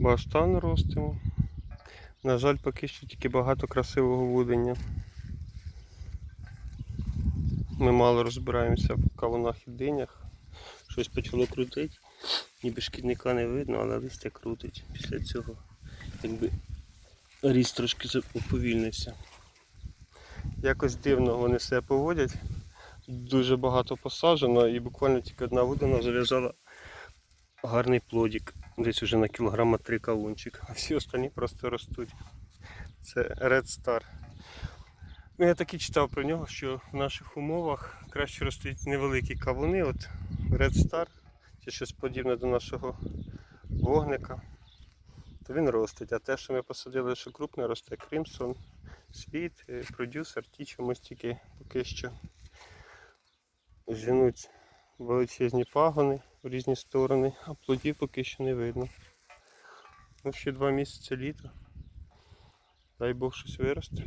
Баштан ростимо. На жаль, поки що тільки багато красивого вудення. Ми мало розбираємося в кавунах і динях. Щось почало крутити. Ніби шкідника не видно, але листя крутить. Після цього якби ріст трошки уповільнився. Якось дивно вони себе поводять. Дуже багато посаджено і буквально тільки одна вудина зав'язала гарний плодик. Десь уже на кілограма три кавунчик. А всі останні просто ростуть. Це Red Star. Ну, я так і читав про нього, що в наших умовах краще ростуть невеликі кавуни. От Red Star, чи щось подібне до нашого вогника, то він ростить. А те, що ми посадили, що крупне росте, Crimson, світ, продюсер, ті чомусь тільки поки що женуть величезні пагони в різні сторони, а плодів поки що не видно. Ну, ще два місяці літа. Дай Бог щось виросте.